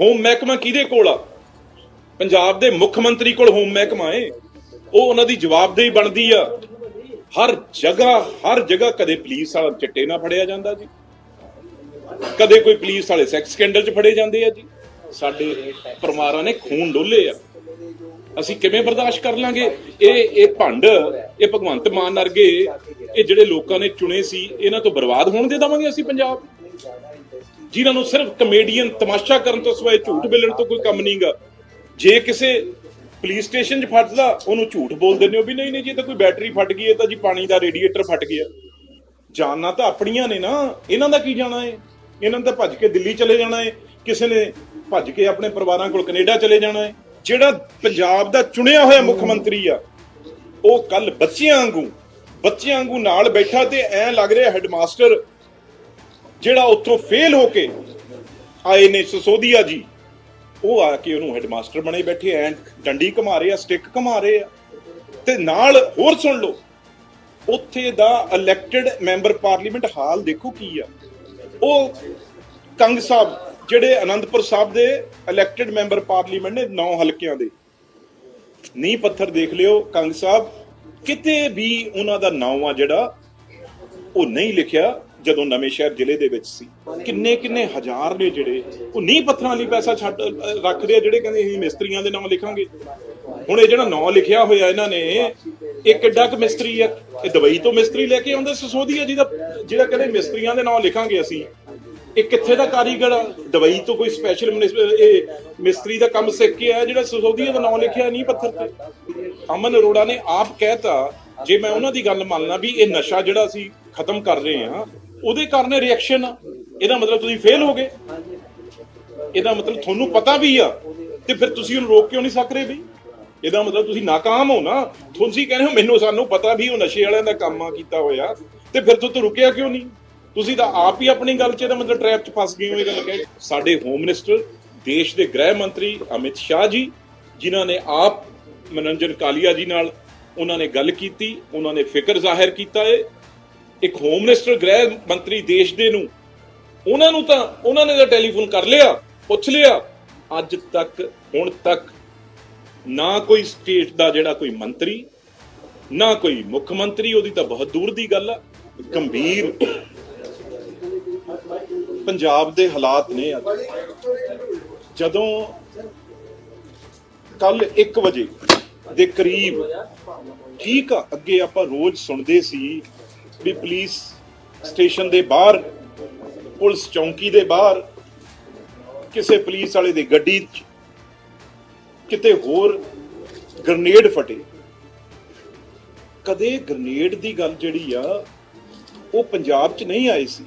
Home ਮਹਿਕਮਾ ਕਿਹਦੇ ਕੋਲ ਆ? ਪੰਜਾਬ ਦੇ ਮੁੱਖ ਮੰਤਰੀ ਕੋਲ ਹੋਮ ਮਹਿਕਮਾ ਏ। ਉਹ ਉਹਨਾਂ ਦੀ ਜਵਾਬਦੇਹੀ ਬਣਦੀ ਆ। ਹਰ ਜਗ੍ਹਾ ਹਰ ਜਗ੍ਹਾ ਕਦੇ ਪੁਲਿਸ ਵਾਲਾ ਚਿੱਟੇ ਨਾਲ ਫੜਿਆ ਜਾਂਦਾ ਜੀ। ਕਦੇ ਕੋਈ ਪੁਲਿਸ ਵਾਲੇ ਸੈਕਸ ਸਕੈਂਡਲ 'ਚ ਫੜੇ ਜਾਂਦੇ ਆ ਜੀ। ਸਾਡੇ ਪਰਿਵਾਰਾਂ ਨੇ ਖੂਨ ਡੋਲੇ ਆ। ਅਸੀਂ ਕਿਵੇਂ ਬਰਦਾਸ਼ਤ ਕਰ ਲਾਂਗੇ? ਇਹ ਇਹ ਭੰਡ, ਇਹ ਭਗਵੰਤ ਮਾਨ ਵਰਗੇ, ਇਹ ਜਿਹੜੇ ਲੋਕਾਂ ਨੇ ਚੁਣੇ ਸੀ, ਇਹਨਾਂ ਤੋਂ ਬਰਬਾਦ ਹੋਣ ਦੇ ਦਵਾਂਗੇ ਅਸੀਂ ਪੰਜਾਬ। ਜਿਨ੍ਹਾਂ ਨੂੰ ਸਿਰਫ ਕਮੇਡੀਅਨ ਤਮਾਸ਼ਾ ਕਰਨ ਤੋਂ ਸਿਵਾਏ ਝੂਠ ਬੋਲਣ ਤੋਂ ਕੋਈ ਕੰਮ ਨਹੀਂਗਾ। ਜੇ ਕਿਸੇ ਪੁਲਿਸ ਸਟੇਸ਼ਨ 'ਚ ਫਟਦਾ ਉਹਨੂੰ ਝੂਠ ਬੋਲ ਦਿੰਦੇ ਹੋ ਵੀ ਨਹੀਂ ਨਹੀਂ ਜੀ ਤਾਂ ਕੋਈ ਬੈਟਰੀ ਫਟ ਗਈ ਹੈ ਤਾਂ ਜੀ ਪਾਣੀ ਦਾ ਰੇਡੀਏਟਰ ਫਟ ਗਿਆ। ਜਾਨਾਂ ਤਾਂ ਆਪਣੀਆਂ ਨੇ ਨਾ, ਇਹਨਾਂ ਦਾ ਕੀ ਜਾਣਾ ਹੈ ਇਹਨਾਂ ਦਾ ਭੱਜ ਕੇ ਦਿੱਲੀ ਚਲੇ ਜਾਣਾ ਏ, ਕਿਸੇ ਨੇ ਭੱਜ ਕੇ ਆਪਣੇ ਪਰਿਵਾਰਾਂ ਕੋਲ ਕੈਨੇਡਾ ਚਲੇ ਜਾਣਾ ਹੈ ਜਿਹੜਾ ਪੰਜਾਬ ਦਾ ਚੁਣਿਆ ਹੋਇਆ ਮੁੱਖ ਮੰਤਰੀ ਆ, ਉਹ ਕੱਲ ਬੱਚਿਆਂ ਵਾਂਗੂ ਬੱਚਿਆਂ ਵਾਂਗੂ ਨਾਲ ਬੈਠਾ ਤੇ ਐ ਲੱਗ ਰਿਹਾ ਹੈਡਮਾਸਟਰ ਜਿਹੜਾ ਉੱਥੋਂ ਫੇਲ ਹੋ ਕੇ ਆਏ ਨੇ ਸਸੋਦੀਆ ਜੀ, ਉਹ ਆ ਕੇ ਉਹਨੂੰ ਹੈਡਮਾਸਟਰ ਬਣੇ ਬੈਠੇ ਐ ਡੰਡੀ ਘਮਾ ਰਹੇ ਆ ਸਟਿੱਕ ਘਮਾ ਰਹੇ ਆ। ਤੇ ਨਾਲ ਹੋਰ ਸੁਣ ਲਓ, ਉੱਥੇ ਦਾ ਇਲੈਕਟਿਡ ਮੈਂਬਰ ਪਾਰਲੀਮੈਂਟ ਹਾਲ ਦੇਖੋ ਕੀ ਆ। ਉਹ ਕੰਗ ਸਾਹਿਬ, ਜਿਹੜੇ ਅਨੰਦਪੁਰ ਸਾਹਿਬ ਦੇ ਇਲੈਕਟਿਡ ਮੈਂਬਰ ਪਾਰਲੀਮੈਂਟ ਨੇ 9 ਹਲਕਿਆਂ ਦੇ। ਨੀ ਪੱਥਰ ਦੇਖ ਲਿਓ, ਕੰਗ ਸਾਹਿਬ, ਕਿਤੇ ਵੀ ਉਹਨਾਂ ਦਾ ਨਾਮ ਆ ਜਿਹੜਾ, ਉਹ ਨਹੀਂ ਲਿਖਿਆ। ਜਦੋਂ ਨਵੇਂ ਸ਼ਹਿਰ ਜ਼ਿਲ੍ਹੇ ਦੇ ਵਿੱਚ ਸੀ ਕਿੰਨੇ ਕਿੰਨੇ ਹਜ਼ਾਰ ਨੇ ਜਿਹੜੇ, ਉਹ ਨੀ ਪੱਥਰਾਂ ਲਈ ਪੈਸਾ ਛੱਡ ਰੱਖਦੇ ਆ ਜਿਹੜੇ ਕਹਿੰਦੇ ਅਸੀਂ ਮਿਸਤਰੀਆਂ ਦੇ ਨਾਮ ਲਿਖਾਂਗੇ। ਹੁਣ ਇਹ ਜਿਹੜਾ ਨਾਮ ਲਿਖਿਆ ਹੋਇਆ ਇਹਨਾਂ ਨੇ, ਇਹ ਕਿੱਡਾ ਕੁ ਮਿਸਤਰੀ ਆ? ਇਹ ਦੁਬਈ ਤੋਂ ਮਿਸਤਰੀ ਲੈ ਕੇ ਆਉਂਦੇ ਸਸੋਦੀਆ ਜੀ ਜਿਹੜਾ ਕਹਿੰਦੇ ਮਿਸਤਰੀਆਂ ਦੇ ਨਾਮ ਲਿਖਾਂਗੇ ਅਸੀਂ। ਇਹ ਕਿੱਥੇ ਦਾ ਕਾਰੀਗਰ ਆ? ਦੁਬਈ ਤੋਂ ਕੋਈ ਸਪੈਸ਼ਲ ਇਹ ਮਿਸਤਰੀ ਦਾ ਕੰਮ ਸਿੱਖ ਕੇ ਆਇਆ ਜਿਹੜਾ ਸਸੋਦੀਆ ਦਾ ਨਾਮ ਲਿਖਿਆ ਨਹੀਂ ਪੱਥਰ ਤੇ? ਅਮਨ ਅਰੋੜਾ ਨੇ ਆਪ ਕਹਿਤਾ, ਜੇ ਮੈਂ ਉਹਨਾਂ ਦੀ ਗੱਲ ਮੰਨਣਾ ਵੀ ਇਹ ਨਸ਼ਾ ਜਿਹੜਾ ਅਸੀਂ ਖਤਮ ਕਰ ਰਹੇ ਹਾਂ ਉਹਦੇ ਕਾਰਨ ਰਿਐਕਸ਼ਨ ਆ ਇਹਦਾ ਮਤਲਬ ਤੁਸੀਂ ਫੇਲ ਹੋ ਗਏ ਇਹਦਾ ਮਤਲਬ ਤੁਹਾਨੂੰ ਪਤਾ ਵੀ ਆ, ਤੇ ਫਿਰ ਤੁਸੀਂ ਉਹਨੂੰ ਰੋਕ ਕਿਉਂ ਨਹੀਂ ਸਕ ਰਹੇ ਵੀ? ਇਹਦਾ ਮਤਲਬ ਤੁਸੀਂ ਨਾਕਾਮ ਹੋ ਨਾ। ਤੁਸੀਂ ਕਹਿੰਦੇ ਹੋ, ਮੈਨੂੰ ਸਾਨੂੰ ਪਤਾ ਵੀ ਉਹ ਨਸ਼ੇ ਵਾਲਿਆਂ ਦਾ ਕੰਮ ਆ, ਕੀਤਾ ਹੋਇਆ। ਤੇ ਫਿਰ ਤੂੰ ਰੁਕਿਆ ਕਿਉਂ ਨਹੀਂ? ਤੁਸੀਂ ਤਾਂ ਆਪ ਹੀ ਆਪਣੀ ਗੱਲ 'ਚ ਇਹਦਾ ਮਤਲਬ ਟ੍ਰੈਪ 'ਚ ਫਸ ਗਏ ਹੋ ਇਹ ਗੱਲ ਕਹਿ ਸਾਡੇ ਹੋਮ ਮਿਨਿਸਟਰ ਦੇਸ਼ ਦੇ ਗ੍ਰਹਿ ਮੰਤਰੀ ਅਮਿਤ ਸ਼ਾਹ ਜੀ, ਜਿਨ੍ਹਾਂ ਨੇ ਆਪ ਮਨੋਰੰਜਨ ਕਾਲੀਆ ਜੀ ਨਾਲ ਉਹਨਾਂ ਨੇ ਗੱਲ ਕੀਤੀ, ਉਹਨਾਂ ਨੇ ਫਿਕਰ ਜ਼ਾਹਿਰ ਕੀਤਾ ਏ। ਇੱਕ ਹੋਮ ਮਿਨਿਸਟਰ ਗ੍ਰਹਿ ਮੰਤਰੀ ਦੇਸ਼ ਦੇ ਨੂੰ। ਉਹਨਾਂ ਨੂੰ ਤਾਂ, ਉਹਨਾਂ ਨੇ ਤਾਂ ਟੈਲੀਫੋਨ ਕਰ ਲਿਆ, ਪੁੱਛ ਲਿਆ, ਅੱਜ ਤੱਕ, ਹੁਣ ਤੱਕ, ਨਾ ਕੋਈ ਸਟੇਟ ਦਾ ਜਿਹੜਾ ਕੋਈ ਮੰਤਰੀ, ਨਾ ਕੋਈ ਮੁੱਖ ਮੰਤਰੀ, ਉਹਦੀ ਤਾਂ ਬਹੁਤ ਦੂਰ ਦੀ ਗੱਲ ਆ, ਗੰਭੀਰ। ਪੰਜਾਬ ਦੇ ਹਾਲਾਤ ਨੇ ਅੱਜ। ਜਦੋਂ ਕੱਲ 1 ਵਜੇ ਦੇ ਕਰੀਬ, ਠੀਕ ਆ, ਅੱਗੇ ਆਪਾਂ ਰੋਜ਼ ਸੁਣਦੇ ਸੀ ਵੀ ਪੁਲਿਸ ਸਟੇਸ਼ਨ ਦੇ ਬਾਹਰ, ਪੁਲਿਸ ਚੌਂਕੀ ਦੇ ਬਾਹਰ, ਕਿਸੇ ਪੁਲਿਸ ਵਾਲੇ ਦੀ ਗੱਡੀ ਕਿਤੇ ਹੋਰ ਗ੍ਰਨੇਡ ਫਟੇ। ਕਦੇ ਗ੍ਰਨੇਡ ਦੀ ਗੱਲ ਜਿਹੜੀ ਆ, ਉਹ ਪੰਜਾਬ 'ਚ ਨਹੀਂ ਆਈ ਸੀ।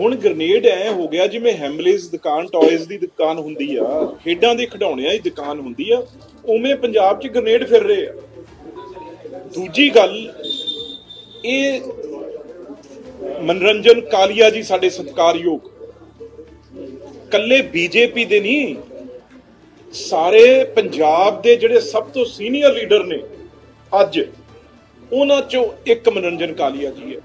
ਹੁਣ ਗ੍ਰਨੇਡ ਐ ਹੋ ਗਿਆ ਜਿਵੇਂ ਹੈਮਲੇਜ਼ ਦੁਕਾਨ ਟੌਇਜ਼ ਦੀ ਦੁਕਾਨ ਹੁੰਦੀ ਆ, ਖੇਡਾਂ ਦੇ ਖਿਡੌਣਿਆਂ ਦੀ ਦੁਕਾਨ ਹੁੰਦੀ ਆ, ਉਵੇਂ ਪੰਜਾਬ 'ਚ ਗ੍ਰਨੇਡ ਫਿਰ ਰਹੇ ਆ। ਦੂਜੀ ਗੱਲ ਇਹ ਮਨਰੰਜਨ ਕਾਲੀਆ ਜੀ ਸਾਡੇ ਸਤਿਕਾਰਯੋਗ। ਕੱਲੇ ਬੀਜੇਪੀ ਦੇ ਨਹੀਂ, ਸਾਰੇ ਪੰਜਾਬ ਦੇ ਜਿਹੜੇ ਸਭ ਤੋਂ ਸੀਨੀਅਰ ਲੀਡਰ ਨੇ, ਅੱਜ ਉਹਨਾਂ ਚੋਂ ਇੱਕ ਮਨਰੰਜਨ ਕਾਲੀਆ ਜੀ ਹੈ।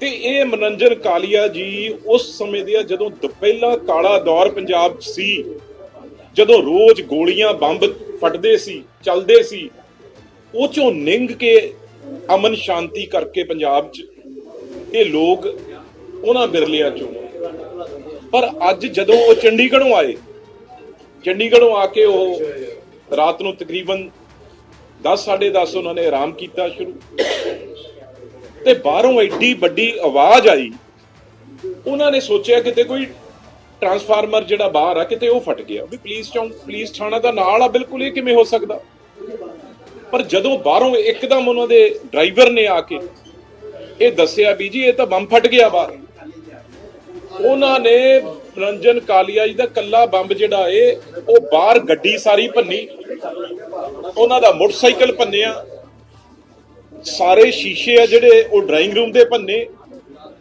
ਤੇ ਇਹ ਮਨਰੰਜਨ ਕਾਲੀਆ ਜੀ ਉਸ ਸਮੇਂ ਦੇ ਜਦੋਂ ਦੁਪਹਿਲਾ ਕਾਲਾ ਦੌਰ ਪੰਜਾਬ 'ਚ ਸੀ, ਜਦੋਂ ਰੋਜ਼ ਗੋਲੀਆਂ ਬੰਬ ਫਟਦੇ ਸੀ, ਚੱਲਦੇ ਸੀ, ਉਹ ਚੋਂ ਨਿੰਗ ਕੇ ਅਮਨ ਸ਼ਾਂਤੀ ਕਰਕੇ ਪੰਜਾਬ 'ਚ ਇਹ ਲੋਕ ਉਹਨਾਂ ਬਿਰਲਿਆਂ ਚੋਂ ਪਰ ਅੱਜ ਜਦੋਂ ਉਹ ਚੰਡੀਗੜ੍ਹੋਂ ਆਏ, ਚੰਡੀਗੜ੍ਹੋਂ ਆ ਕੇ ਉਹ ਰਾਤ ਨੂੰ ਤਕਰੀਬਨ 10 10:30 ਉਹਨਾਂ ਨੇ ਆਰਾਮ ਕੀਤਾ ਸ਼ੁਰੂ। ਤੇ ਬਾਹਰੋਂ ਐਡੀ ਵੱਡੀ ਆਵਾਜ਼ ਆਈ। ਉਹਨਾਂ ਨੇ ਸੋਚਿਆ ਕਿਤੇ ਕੋਈ ਟਰਾਂਸਫਾਰਮਰ ਜਿਹੜਾ ਬਾਹਰ ਆ, ਕਿਤੇ ਉਹ ਫਟ ਗਿਆ। ਵੀ ਪੁਲਿਸ ਚੌਂਕ, ਪੁਲਿਸ ਥਾਣਾ ਦਾ ਨਾਲ ਆ, ਬਿਲਕੁਲ ਇਹ ਕਿਵੇਂ ਹੋ ਸਕਦਾ? ਪਰ ਜਦੋਂ ਬਾਹਰੋਂ ਇੱਕਦਮ ਉਹਨਾਂ ਦੇ ਡਰਾਈਵਰ ਨੇ ਆ ਕੇ ਇਹ ਦੱਸਿਆ ਵੀ ਜੀ, ਇਹ ਤਾਂ ਬੰਬ ਫਟ ਗਿਆ ਬਾਹਰ। ਉਹਨਾਂ ਨੇ ਰੰਜਨ ਕਾਲੀਆ ਜੀ ਦਾ ਕੱਲਾ ਬੰਬ ਜਿਹੜਾ ਏ, ਉਹ ਬਾਹਰ ਗੱਡੀ ਸਾਰੀ ਭੰਨੀ। ਉਹਨਾਂ ਦਾ ਮੋਟਰਸਾਈਕਲ ਭੰਨਿਆ। ਸਾਰੇ ਸ਼ੀਸ਼ੇ ਆ ਜਿਹੜੇ, ਉਹ ਡਰਾਇੰਗ ਰੂਮ ਦੇ ਭੰਨੇ।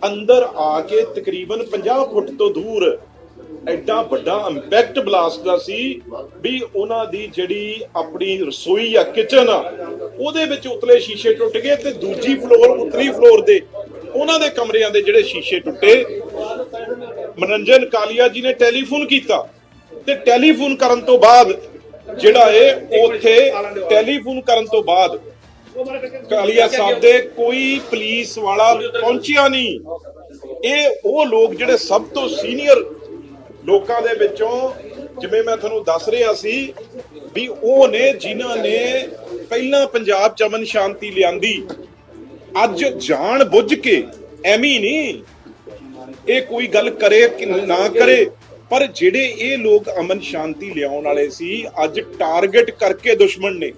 ਅੰਦਰ ਆ ਕੇ ਤਕਰੀਬਨ 50 ਫੁੱਟ ਤੋਂ ਦੂਰ ਐਡਾ ਵੱਡਾ ਇੰਪੈਕਟ ਬਲਾਸਟ ਦਾ ਸੀ ਵੀ ਉਹਨਾਂ ਦੀ ਜਿਹੜੀ ਆਪਣੀ ਰਸੋਈ ਆ ਕਿਚਨ ਆ, ਉਹਦੇ ਵਿੱਚ ਉਤਲੇ ਸ਼ੀਸ਼ੇ ਟੁੱਟ ਗਏ ਤੇ ਦੂਜੀ ਫਲੋਰ ਉਤਲੀ ਫਲੋਰ ਦੇ ਉਹਨਾਂ ਦੇ ਕਮਰਿਆਂ ਦੇ ਜਿਹੜੇ ਸ਼ੀਸ਼ੇ ਟੁੱਟੇ। ਮਨੋਰੰਜਨ ਕਾਲੀਆ ਜੀ ਨੇ ਟੈਲੀਫੋਨ ਕੀਤਾ ਤੇ ਟੈਲੀਫੋਨ ਕਰਨ ਤੋਂ ਬਾਅਦ ਜਿਹੜਾ ਇਹ ਉੱਥੇ ਟੈਲੀਫੋਨ ਕਰਨ ਤੋਂ ਬਾਅਦ ਕਾਲੀਆ ਸਾਹਿਬ ਦੇ ਕੋਈ ਪੁਲਿਸ ਵਾਲਾ ਪਹੁੰਚਿਆ ਨਹੀਂ। ਇਹ ਉਹ ਲੋਕ ਜਿਹੜੇ ਸਭ ਤੋਂ ਸੀਨੀਅਰ ਲੋਕਾਂ ਦੇ ਵਿੱਚੋਂ ਜਿਵੇਂ ਮੈਂ ਤੁਹਾਨੂੰ ਦੱਸ ਰਿਹਾ ਸੀ ਵੀ ਉਹ ਨੇ, ਜਿਨ੍ਹਾਂ ਨੇ ਪਹਿਲਾਂ ਪੰਜਾਬ ਚ ਅਮਨ ਸ਼ਾਂਤੀ ਲਿਆਂਦੀ, ਅੱਜ ਜਾਣ ਬੁੱਝ ਕੇ ਐਵੇਂ ਨਹੀਂ। ਇਹ ਕੋਈ ਗੱਲ ਕਰੇ ਕਿ ਨਾ ਕਰੇ, ਪਰ ਜਿਹੜੇ ਇਹ ਲੋਕ ਅਮਨ ਸ਼ਾਂਤੀ ਲਿਆਉਣ ਵਾਲੇ ਸੀ, ਅੱਜ ਟਾਰਗੇਟ ਕਰਕੇ ਦੁਸ਼ਮਣ ਨੇ।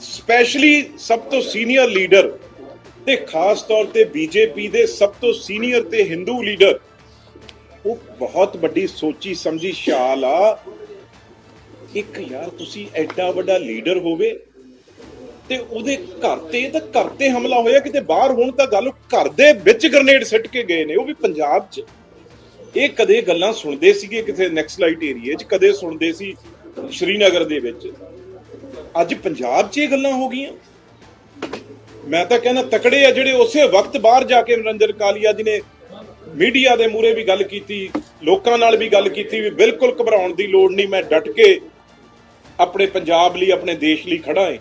ਸਪੈਸ਼ਲੀ ਸਭ ਤੋਂ ਸੀਨੀਅਰ ਲੀਡਰ ਤੇ ਖਾਸ ਤੌਰ ਤੇ ਬੀਜੇਪੀ ਦੇ ਸਭ ਤੋਂ ਸੀਨੀਅਰ ਤੇ ਹਿੰਦੂ ਲੀਡਰ ਉਹ ਬਹੁਤ ਵੱਡੀ ਸੋਚੀ ਸਮਝੀ ਛਾਲ ਆ। ਇੱਕ ਯਾਰ ਤੁਸੀਂ ਐਡਾ ਵੱਡਾ ਲੀਡਰ ਹੋਵੇ ਤੇ ਉਹਦੇ ਘਰ ਤੇ ਤਾਂ ਘਰ ਤੇ ਹਮਲਾ ਹੋਇਆ, ਕਿਤੇ ਬਾਹਰ ਹੋਣ ਤਾਂ ਗੱਲ ਘਰ ਦੇ ਵਿੱਚ ਗ੍ਰਨੇਡ ਸਿੱਟ ਕੇ ਗਏ ਨੇ। ਉਹ ਵੀ ਪੰਜਾਬ 'ਚ। ਇਹ ਕਦੇ ਗੱਲਾਂ ਸੁਣਦੇ ਸੀਗੇ ਕਿਸੇ ਨੈਕਸਲਾਈਟ ਏਰੀਏ 'ਚ, ਕਦੇ ਸੁਣਦੇ ਸੀ ਸ਼੍ਰੀਨਗਰ ਦੇ ਵਿੱਚ। ਅੱਜ ਪੰਜਾਬ 'ਚ ਇਹ ਗੱਲਾਂ ਹੋ ਗਈਆਂ। ਮੈਂ ਤਾਂ ਕਹਿੰਦਾ ਤਕੜੇ ਆ ਜਿਹੜੇ ਉਸੇ ਵਕਤ ਬਾਹਰ ਜਾ ਕੇ ਨਰਿੰਦਰ ਕਾਲੀਆ ਜੀ ਨੇ ਮੀਡੀਆ ਦੇ ਮੂਹਰੇ ਵੀ ਗੱਲ ਕੀਤੀ, ਲੋਕਾਂ ਨਾਲ ਵੀ ਗੱਲ ਕੀਤੀ, ਵੀ ਬਿਲਕੁਲ ਘਬਰਾਉਣ ਦੀ ਲੋੜ ਨਹੀਂ, ਮੈਂ ਡਟ ਕੇ ਆਪਣੇ ਪੰਜਾਬ ਲਈ, ਆਪਣੇ ਦੇਸ਼ ਲਈ ਖੜਾ ਹਾਂ।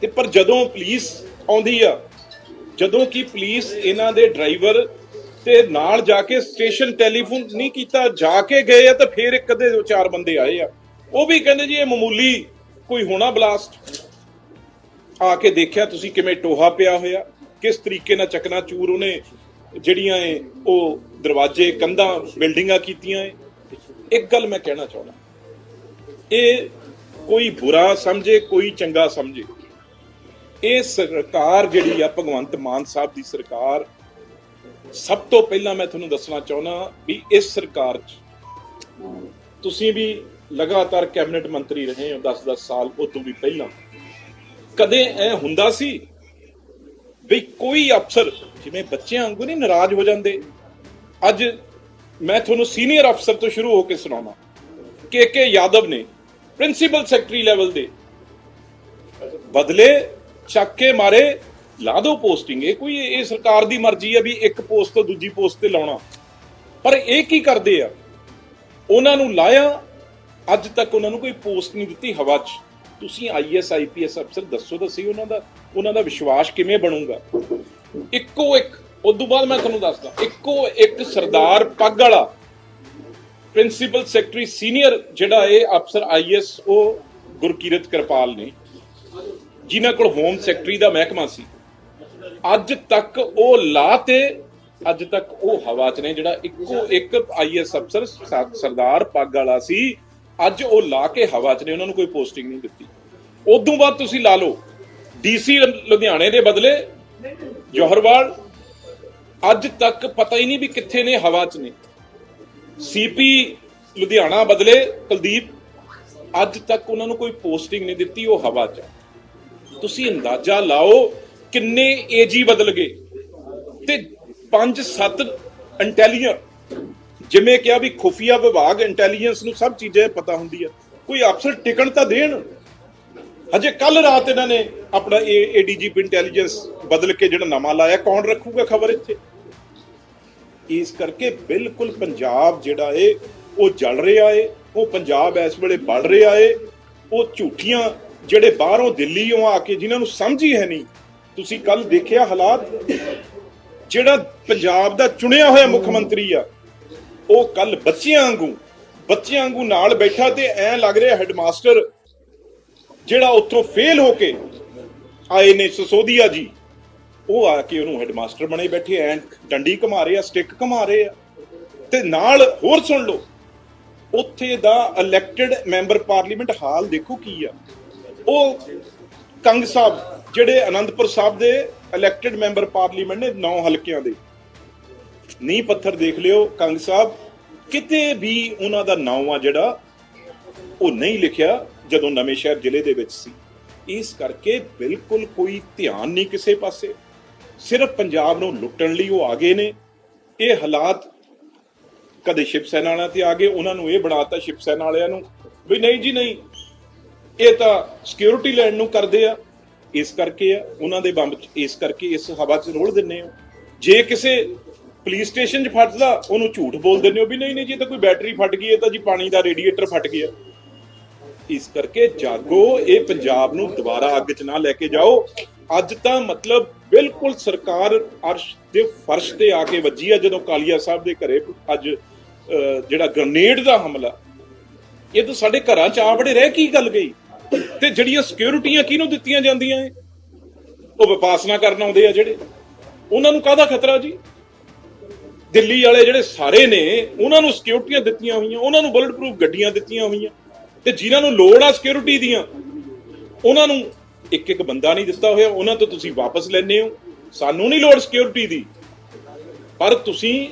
ਤੇ ਪਰ ਜਦੋਂ ਪੁਲਿਸ ਆਉਂਦੀ ਆ, ਜਦੋਂ ਕਿ ਪੁਲਿਸ ਇਹਨਾਂ ਦੇ ਡਰਾਈਵਰ ਤੇ ਨਾਲ ਜਾ ਕੇ ਸਟੇਸ਼ਨ ਟੈਲੀਫੋਨ ਨਹੀਂ ਕੀਤਾ, ਜਾ ਕੇ ਗਏ ਆ ਤਾਂ ਫਿਰ ਇੱਕ ਅੱਧੇ ਦੋ ਚਾਰ ਬੰਦੇ ਆਏ ਆ। ਉਹ ਵੀ ਕਹਿੰਦੇ ਜੀ, ਇਹ ਮਾਮੂਲੀ ਕੋਈ ਹੋਣਾ ਬਲਾਸਟ। ਆ ਕੇ ਦੇਖਿਆ ਤੁਸੀਂ ਕਿਵੇਂ ਟੋਹਾ ਪਿਆ ਹੋਇਆ, ਕਿਸ ਤਰੀਕੇ ਨਾਲ ਚਕਨਾ ਚੂਰ ਉਹਨੇ ਜਿਹੜੀਆਂ ਏ ਉਹ ਦਰਵਾਜ਼ੇ, ਕੰਧਾਂ, ਬਿਲਡਿੰਗਾਂ ਕੀਤੀਆਂ ਏ। ਇੱਕ ਗੱਲ ਮੈਂ ਕਹਿਣਾ ਚਾਹੁੰਦਾ। ਇਹ ਕੋਈ ਬੁਰਾ ਸਮਝੇ, ਕੋਈ ਚੰਗਾ ਸਮਝੇ। ਇਹ ਸਰਕਾਰ ਜਿਹੜੀ ਆ, ਭਗਵੰਤ ਮਾਨ ਸਾਹਿਬ ਦੀ ਸਰਕਾਰ, ਸਭ ਤੋਂ ਪਹਿਲਾਂ ਮੈਂ ਤੁਹਾਨੂੰ ਦੱਸਣਾ ਚਾਹੁੰਦਾ ਵੀ ਇਸ ਸਰਕਾਰ 'ਚ ਤੁਸੀਂ ਵੀ ਲਗਾਤਾਰ ਕੈਬਨਿਟ ਮੰਤਰੀ ਰਹੇ ਹੋ 10-10 ਸਾਲ ਉਹ ਤੋਂ ਵੀ ਪਹਿਲਾਂ। ਕਦੇ ਐ ਹੁੰਦਾ ਸੀ ਵੀ ਕੋਈ ਅਫਸਰ ਜਿਵੇਂ ਬੱਚਿਆਂ ਵਾਂਗੂ ਨਹੀਂ ਨਾਰਾਜ਼ ਹੋ ਜਾਂਦੇ। ਅੱਜ ਮੈਂ ਤੁਹਾਨੂੰ ਸੀਨੀਅਰ ਅਫਸਰ ਤੋਂ ਸ਼ੁਰੂ ਹੋ ਕੇ ਸੁਣਾਉਣਾ ਕੇ ਕੇ ਯਾਦਵ ਨੇ ਪ੍ਰਿੰਸੀਪਲ ਸੈਕਟਰੀ ਲੈਵਲ ਦੇ ਬਦਲੇ ਚੱਕ ਕੇ ਮਾਰੇ, ਲਾ ਦੋ ਪੋਸਟਿੰਗ। ਇਹ ਕੋਈ, ਇਹ ਸਰਕਾਰ ਦੀ ਮਰਜ਼ੀ ਹੈ ਵੀ ਇੱਕ ਪੋਸਟ ਤੋਂ ਦੂਜੀ ਪੋਸਟ ਤੇ ਲਾਉਣਾ। ਪਰ ਇਹ ਕੀ ਕਰਦੇ ਆ? ਉਹਨਾਂ ਨੂੰ ਲਾਇਆ, ਅੱਜ ਤੱਕ ਉਹਨਾਂ ਨੂੰ ਕੋਈ ਪੋਸਟ ਨਹੀਂ ਦਿੱਤੀ ਹਵਾ 'ਚ। ਤੁਸੀਂ ਆਈਐਸ ਆਈਪੀਐਸ ਅਫਸਰ ਦੱਸੋ ਤਾਂ ਸਹੀ ਉਹਨਾਂ ਦਾ ਉਹਨਾਂ ਦਾ ਵਿਸ਼ਵਾਸ ਕਿਵੇਂ ਬਣੂਗਾ? ਇੱਕੋ ਇੱਕ ਉਦੋਂ ਬਾਅਦ ਮੈਂ ਤੁਹਾਨੂੰ ਦੱਸਦਾ, ਇੱਕੋ ਇੱਕ ਸਰਦਾਰ ਪੱਗ ਵਾਲਾ ਪ੍ਰਿੰਸੀਪਲ ਸੈਕਟਰੀ ਸੀਨੀਅਰ ਜਿਹੜਾ ਇਹ ਅਫਸਰ ਆਈਐਸ ਉਹ ਗੁਰਕੀਰਤ ਕਿਰਪਾਲ ਨੇ, ਜਿਨ੍ਹਾਂ ਕੋਲ ਹੋਮ ਸੈਕਟਰੀ ਦਾ ਮਹਿਕਮਾ ਸੀ। ਅੱਜ ਤੱਕ ਉਹ ਲਾ ਤੇ, ਅੱਜ ਤੱਕ ਉਹ ਹਵਾ 'ਚ ਨੇ, ਜਿਹੜਾ ਇੱਕੋ ਇੱਕ ਆਈਐਸ ਅਫਸਰ ਸਰਦਾਰ ਪੱਗ ਵਾਲਾ ਸੀ, ਅੱਜ ਉਹ ਲਾ ਕੇ ਹਵਾ 'ਚ ਨੇ, ਉਹਨਾਂ ਨੂੰ ਕੋਈ ਪੋਸਟਿੰਗ ਨਹੀਂ ਦਿੱਤੀ। ਉਦੋਂ ਬਾਅਦ ਤੁਸੀਂ ਲਾ ਲਓ ਡੀਸੀ ਲੁਧਿਆਣੇ ਦੇ ਬਦਲੇ ਜੋਹਰਵਾਲ, ਅੱਜ ਤੱਕ ਪਤਾ ਹੀ ਨਹੀਂ ਵੀ ਕਿੱਥੇ ਨੇ, ਹਵਾ 'ਚ ਨੇ। ਸੀਪੀ ਲੁਧਿਆਣਾ ਬਦਲੇ, ਕੁਲਦੀਪ, ਅੱਜ ਤੱਕ ਉਹਨਾਂ ਨੂੰ ਕੋਈ ਪੋਸਟਿੰਗ ਨਹੀਂ ਦਿੱਤੀ, ਉਹ ਹਵਾ 'ਚ ਤੁਸੀਂ ਅੰਦਾਜ਼ਾ ਲਾਓ ਕਿੰਨੇ ਏਜੀ ਬਦਲ ਗਏ। ਤੇ 5-7 ਇੰਟੈਲੀਜੈਂਟ ਜਿਵੇਂ ਕਿਹਾ ਵੀ ਖੁਫੀਆ ਵਿਭਾਗ ਇੰਟੈਲੀਜੈਂਸ ਨੂੰ ਸਭ ਚੀਜ਼ਾਂ ਪਤਾ ਹੁੰਦੀ ਆ ਕੋਈ ਅਫਸਰ ਟਿਕਣ ਤਾਂ ਦੇਣ। ਹਜੇ ਕੱਲ ਰਾਤ ਇਹਨਾਂ ਨੇ ਆਪਣਾ ਏਡੀਜੀਪੀ ਇੰਟੈਲੀਜੈਂਸ ਬਦਲ ਕੇ ਜਿਹੜਾ ਨਵਾਂ ਲਾਇਆ, ਕੌਣ ਰੱਖੂਗਾ ਖਬਰ ਇੱਥੇ? ਇਸ ਕਰਕੇ ਬਿਲਕੁਲ ਪੰਜਾਬ ਜਿਹੜਾ ਏ, ਉਹ ਜਲ ਰਿਹਾ ਏ, ਉਹ ਪੰਜਾਬ ਇਸ ਵੇਲੇ ਵੱਧ ਰਿਹਾ ਏ, ਉਹ ਝੂਠੀਆਂ ਜਿਹੜੇ ਬਾਹਰੋਂ ਦਿੱਲੀੋਂ ਆ ਕੇ ਜਿਨ੍ਹਾਂ ਨੂੰ ਸਮਝ ਹੀ ਹੈ ਨਹੀਂ, ਤੁਸੀਂ ਕੱਲ ਦੇਖਿਆ ਹਾਲਾਤ? ਜਿਹੜਾ ਪੰਜਾਬ ਦਾ ਚੁਣਿਆ ਹੋਇਆ ਮੁੱਖ ਮੰਤਰੀ ਆ, ਉਹ ਕੱਲ ਬੱਚਿਆਂ ਵਾਂਗੂ ਬੱਚਿਆਂ ਵਾਂਗੂ ਨਾਲ ਬੈਠਾ ਤੇ ਐ ਲੱਗ ਰਿਹਾ ਹੈਡਮਾਸਟਰ ਜਿਹੜਾ ਉੱਥੋਂ ਫੇਲ ਹੋ ਕੇ ਆਏ ਨੇ ਸਸੋਦੀਆ ਜੀ, ਉਹ ਆ ਕੇ ਉਹਨੂੰ ਹੈਡਮਾਸਟਰ ਬਣੇ ਬੈਠੇ ਐ ਡੰਡੀ ਘਮਾ ਰਹੇ ਆ ਸਟਿੱਕ ਘਮਾ ਰਹੇ ਆ। ਤੇ ਨਾਲ ਹੋਰ ਸੁਣ ਲਓ, ਉੱਥੇ ਦਾ ਇਲੈਕਟਿਡ ਮੈਂਬਰ ਪਾਰਲੀਮੈਂਟ ਹਾਲ ਦੇਖੋ ਕੀ ਆ। ਉਹ ਕੰਗ ਸਾਹਿਬ, ਜਿਹੜੇ ਅਨੰਦਪੁਰ ਸਾਹਿਬ ਦੇ ਇਲੈਕਟਿਡ ਮੈਂਬਰ ਪਾਰਲੀਮੈਂਟ ਨੇ ਨੌ ਹਲਕਿਆਂ ਦੇ। ਨੀ ਪੱਥਰ ਦੇਖ ਲਿਓ, ਕੰਗ ਸਾਹਿਬ, ਕਿਤੇ ਵੀ ਉਹਨਾਂ ਦਾ ਨਾਮ ਆ ਜਿਹੜਾ, ਉਹ ਨਹੀਂ ਲਿਖਿਆ। ਜਦੋਂ ਨਵੇਂ ਸ਼ਹਿਰ ਜ਼ਿਲ੍ਹੇ ਦੇ ਵਿੱਚ ਸੀ, ਇਸ ਕਰਕੇ ਬਿਲਕੁਲ ਕੋਈ ਧਿਆਨ ਨਹੀਂ ਕਿਸੇ ਪਾਸੇ। ਸਿਰਫ ਪੰਜਾਬ ਨੂੰ ਲੁੱਟਣ ਲਈ ਉਹ ਆ ਗਏ ਨੇ। ਇਹ ਹਾਲਾਤ ਕਦੇ ਸ਼ਿਵ ਸੈਨਾ ਵਾਲਿਆਂ ਤੇ ਆ ਗਏ, ਉਹਨਾਂ ਨੂੰ ਇਹ ਬਣਾਤਾ ਸ਼ਿਵ ਸੈਨਾ ਵਾਲਿਆਂ ਨੂੰ ਵੀ ਨਹੀਂ ਜੀ ਨਹੀਂ, ਇਹ ਤਾਂ ਸਿਕਿਉਰਿਟੀ ਲੈਣ ਨੂੰ ਕਰਦੇ ਆ। ਇਸ ਕਰਕੇ ਆ, ਉਹਨਾਂ ਦੇ ਬੰਬ 'ਚ, ਇਸ ਕਰਕੇ ਇਸ ਹਵਾ 'ਚ ਰੋਲ ਦਿੰਨੇ ਹੋ। ਜੇ ਕਿਸੇ ਪੁਲਿਸ ਸਟੇਸ਼ਨ 'ਚ ਫਟਦਾ ਉਹਨੂੰ ਝੂਠ ਬੋਲ ਦਿੰਦੇ ਹੋ ਵੀ ਨਹੀਂ ਨਹੀਂ ਜੀ ਤਾਂ ਕੋਈ ਬੈਟਰੀ ਫਟ ਗਈ ਹੈ ਤਾਂ ਜੀ ਪਾਣੀ ਦਾ ਰੇਡੀਏਟਰ ਫਟ ਗਿਆ। ਇਸ ਕਰਕੇ ਜਾਗੋ, ਇਹ ਪੰਜਾਬ ਨੂੰ ਦੁਬਾਰਾ ਅੱਗ 'ਚ ਨਾ ਲੈ ਕੇ ਜਾਓ। ਅੱਜ ਤਾਂ ਮਤਲਬ ਬਿਲਕੁਲ ਸਰਕਾਰ ਅਰਸ਼ ਦੇ ਫਰਸ਼ ਤੇ ਆ ਕੇ ਵੱਜੀ ਆ, ਜਦੋਂ ਕਾਲੀਆ ਸਾਹਿਬ ਦੇ ਘਰੇ ਅੱਜ ਜਿਹੜਾ ਗ੍ਰਨੇਡ ਦਾ ਹਮਲਾ। ਇਹ ਤਾਂ ਸਾਡੇ ਘਰਾਂ 'ਚ ਆ ਬੜੇ ਰਹਿ ਕੀ ਗੱਲ ਗਈ? ਤੇ ਜਿਹੜੀਆਂ ਸਿਕਿਉਰਿਟੀਆਂ ਕਿਹਨੂੰ ਦਿੱਤੀਆਂ ਜਾਂਦੀਆਂ ਏ ਉਹ ਵਿਪਾਸਨਾ ਕਰਨ ਆਉਂਦੇ ਆ ਜਿਹੜੇ। ਉਹਨਾਂ ਨੂੰ ਕਾਹਦਾ ਖਤਰਾ ਜੀ? ਦਿੱਲੀ ਵਾਲੇ ਜਿਹੜੇ ਸਾਰੇ ਨੇ, ਉਹਨਾਂ ਨੂੰ ਸਿਕਿਉਰਿਟੀਆਂ ਦਿੱਤੀਆਂ ਹੋਈਆਂ, ਉਹਨਾਂ ਨੂੰ ਬੁਲਟ ਪ੍ਰੂਫ ਗੱਡੀਆਂ ਦਿੱਤੀਆਂ ਹੋਈਆਂ। ਤੇ ਜਿਨ੍ਹਾਂ ਨੂੰ ਲੋੜ ਆ ਸਿਕਿਉਰਿਟੀ ਦੀਆਂ, ਉਹਨਾਂ ਨੂੰ ਇੱਕ ਇੱਕ ਬੰਦਾ ਨਹੀਂ ਦਿੱਤਾ ਹੋਇਆ। ਉਹਨਾਂ ਤੋਂ ਤੁਸੀਂ ਵਾਪਸ ਲੈਣੇ ਹੋ। ਸਾਨੂੰ ਨਹੀਂ ਲੋੜ ਸਿਕਿਉਰਿਟੀ ਦੀ। ਪਰ ਤੁਸੀਂ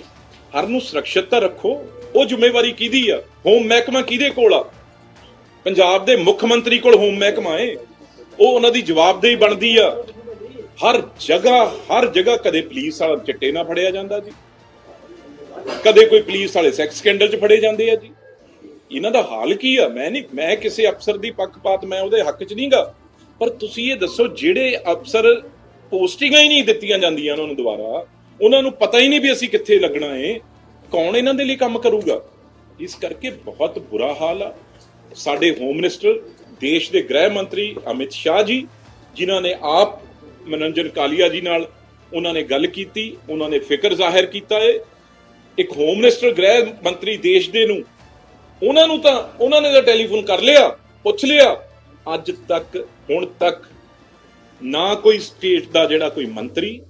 ਹਰ ਨੂੰ ਸੁਰੱਖਿਅਤ ਤਾਂ ਰੱਖੋ। ਉਹ ਜ਼ਿੰਮੇਵਾਰੀ ਕਿਹਦੀ ਆ? ਹੋਮ ਮਹਿਕਮਾ ਕਿਹਦੇ ਕੋਲ ਆ? ਪੰਜਾਬ ਦੇ ਮੁੱਖ ਮੰਤਰੀ ਕੋਲ ਹੋਮ ਮਹਿਕਮਾ ਏ। ਉਹ ਉਹਨਾਂ ਦੀ ਜਵਾਬਦੇਹੀ ਬਣਦੀ ਆ। ਹਰ ਜਗ੍ਹਾ ਹਰ ਜਗ੍ਹਾ ਕਦੇ ਪੁਲਿਸ ਵਾਲਾ ਚਿੱਟੇ ਨਾਲ ਫੜਿਆ ਜਾਂਦਾ ਜੀ। ਕਦੇ ਕੋਈ ਪੁਲਿਸ ਵਾਲੇ ਸੈਕਸ ਸਕੈਂਡਲ 'ਚ ਫੜੇ ਜਾਂਦੇ ਆ ਜੀ। ਇਹਨਾਂ ਦਾ ਹਾਲ ਕੀ ਆ? ਮੈਂ ਨਹੀਂ ਮੈਂ ਕਿਸੇ ਅਫਸਰ ਦੀ ਪੱਖਪਾਤ, ਮੈਂ ਉਹਦੇ ਹੱਕ 'ਚ ਨਹੀਂਗਾ। ਪਰ ਤੁਸੀਂ ਇਹ ਦੱਸੋ, ਜਿਹੜੇ ਅਫਸਰ ਪੋਸਟਿੰਗਾਂ ਹੀ ਨਹੀਂ ਦਿੱਤੀਆਂ ਜਾਂਦੀਆਂ ਉਹਨਾਂ ਨੂੰ ਦੁਬਾਰਾ, ਉਹਨਾਂ ਨੂੰ ਪਤਾ ਹੀ ਨਹੀਂ ਵੀ ਅਸੀਂ ਕਿੱਥੇ ਲੱਗਣਾ ਏ। ਕੌਣ ਇਹਨਾਂ ਦੇ ਲਈ ਕੰਮ ਕਰੂਗਾ? ਇਸ ਕਰਕੇ ਬਹੁਤ ਬੁਰਾ ਹਾਲ ਆ। ਸਾਡੇ ਹੋਮ ਮਿਨਿਸਟਰ ਦੇਸ਼ ਦੇ ਗ੍ਰਹਿ ਮੰਤਰੀ ਅਮਿਤ ਸ਼ਾਹ ਜੀ, ਜਿਨ੍ਹਾਂ ਨੇ ਆਪ ਮਨੋਰੰਜਨ ਕਾਲੀਆ ਜੀ ਨਾਲ ਉਹਨਾਂ ਨੇ ਗੱਲ ਕੀਤੀ, ਉਹਨਾਂ ਨੇ ਫਿਕਰ ਜ਼ਾਹਿਰ ਕੀਤਾ ਹੈ ਇੱਕ ਹੋਮ ਮਿਨਿਸਟਰ ਗ੍ਰਹਿ ਮੰਤਰੀ ਦੇਸ਼ ਦੇ ਨੂੰ ਉਹਨਾਂ ਨੂੰ ਤਾਂ ਉਹਨਾਂ ਨੇ ਤਾਂ ਟੈਲੀਫੋਨ ਕਰ ਲਿਆ ਪੁੱਛ ਲਿਆ। ਅੱਜ ਤੱਕ ਹੁਣ ਤੱਕ ਨਾ ਕੋਈ ਸਟੇਟ ਦਾ ਜਿਹੜਾ ਕੋਈ ਮੰਤਰੀ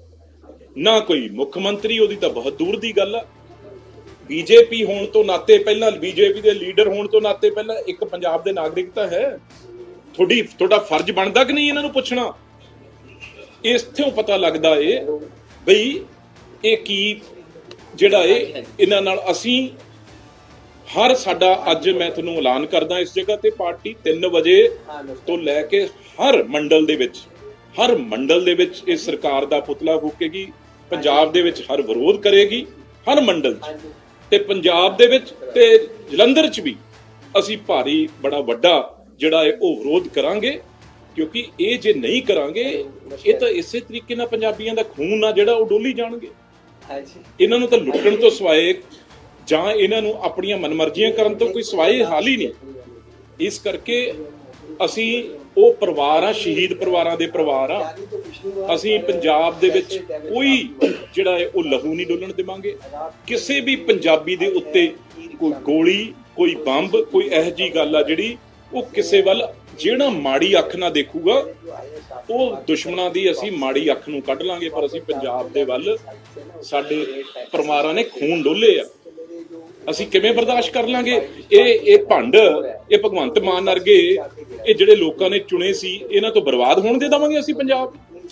ਨਾ ਕੋਈ ਮੁੱਖ ਮੰਤਰੀ ਉਹਦੀ ਤਾਂ ਬਹੁਤ ਦੂਰ ਦੀ ਗੱਲ ਆ। ਬੀਜੇਪੀ ਹੋਣ ਤੋਂ ਨਾਤੇ ਪਹਿਲਾਂ ਬੀਜੇਪੀ ਦੇ ਲੀਡਰ ਹੋਣ ਤੋਂ ਨਾਤੇ ਪਹਿਲਾਂ ਇੱਕ ਪੰਜਾਬ ਦੇ ਨਾਗਰਿਕ ਤਾਂ ਹੈ। ਤੁਹਾਡੀ ਤੁਹਾਡਾ ਫਰਜ਼ ਬਣਦਾ ਕਿ ਨਹੀਂ ਇਹਨਾਂ ਨੂੰ ਪੁੱਛਣਾ? ਇਸਥੋਂ ਪਤਾ ਲੱਗਦਾ ਏ ਬਈ ਇਹ ਕੀ ਜਿਹੜਾ ਏ ਇਹਨਾਂ ਨਾਲ ਅਸੀਂ ਹਰ ਸਾਡਾ ਅੱਜ ਮੈਂ ਤੁਹਾਨੂੰ ਐਲਾਨ ਕਰਦਾ ਇਸ ਜਗ੍ਹਾ ਤੇ ਪਾਰਟੀ 3 ਵਜੇ ਤੋਂ ਲੈ ਕੇ ਹਰ ਮੰਡਲ ਦੇ ਵਿੱਚ ਹਰ ਮੰਡਲ ਦੇ ਵਿੱਚ ਇਹ ਸਰਕਾਰ ਦਾ ਪੁਤਲਾ ਫੂਕੇਗੀ ਪੰਜਾਬ ਦੇ ਵਿੱਚ ਹਰ ਵਿਰੋਧ ਕਰੇਗੀ ਹਰ ਮੰਡਲ ਤੇ ਪੰਜਾਬ ਦੇ ਵਿੱਚ ਤੇ ਜਲੰਧਰ 'ਚ ਵੀ ਅਸੀਂ ਭਾਰੀ ਬੜਾ ਵੱਡਾ ਜਿਹੜਾ ਹੈ ਉਹ ਵਿਰੋਧ ਕਰਾਂਗੇ ਕਿਉਂਕਿ ਇਹ ਜੇ ਨਹੀਂ ਕਰਾਂਗੇ ਇਹ ਤਾਂ ਇਸੇ ਤਰੀਕੇ ਨਾਲ ਪੰਜਾਬੀਆਂ ਦਾ ਖੂਨ ਆ ਜਿਹੜਾ ਉਹ ਡੋਲੀ ਜਾਣਗੇ। ਇਹਨਾਂ ਨੂੰ ਤਾਂ ਲੁੱਟਣ ਤੋਂ ਸਿਵਾਏ ਜਾਂ ਇਹਨਾਂ ਨੂੰ ਆਪਣੀਆਂ ਮਨਮਰਜ਼ੀਆਂ ਕਰਨ ਤੋਂ ਕੋਈ ਸਵਾਏ ਹਾਲ ਹੀ ਨਹੀਂ। ਇਸ ਕਰਕੇ ਅਸੀਂ ਉਹ ਪਰਿਵਾਰ ਆ, ਸ਼ਹੀਦ ਪਰਿਵਾਰਾਂ ਦੇ ਪਰਿਵਾਰ ਆ। ਅਸੀਂ ਪੰਜਾਬ ਦੇ ਵਿੱਚ ਕੋਈ ਜਿਹੜਾ ਹੈ ਉਹ ਲਹੂ ਨਹੀਂ ਡੋਲਣ ਦੇਵਾਂਗੇ। ਕਿਸੇ ਵੀ ਪੰਜਾਬੀ ਦੇ ਉੱਤੇ ਕੋਈ ਗੋਲੀ, ਕੋਈ ਬੰਬ, ਕੋਈ ਇਹੋ ਜੀ ਗੱਲ ਆ ਜਿਹੜੀ ਉਹ ਕਿਸੇ ਵੱਲ ਜਿਹੜਾ ਮਾੜੀ ਅੱਖ ਨਾਲ ਦੇਖੂਗਾ, ਉਹ ਦੁਸ਼ਮਣਾਂ ਦੀ ਅਸੀਂ ਮਾੜੀ ਅੱਖ ਨੂੰ ਕੱਢ ਲਾਂਗੇ। ਪਰ ਅਸੀਂ ਪੰਜਾਬ ਦੇ ਵੱਲ ਸਾਡੇ ਪਰਿਵਾਰਾਂ ਨੇ ਖੂਨ ਡੋਲੇ ਆ। ਅਸੀਂ ਕਿਵੇਂ ਬਰਦਾਸ਼ਤ ਕਰ ਲਾਂਗੇ? ਇਹ ਇਹ ਭੰਡ, ਇਹ ਭਗਵੰਤ ਮਾਨ ਵਰਗੇ, ਇਹ ਜਿਹੜੇ ਲੋਕਾਂ ਨੇ ਚੁਣੇ ਸੀ, ਇਹਨਾਂ ਤੋਂ ਬਰਬਾਦ ਹੋਣ ਦੇ ਦੇਵਾਂਗੇ ਅਸੀਂ ਪੰਜਾਬ?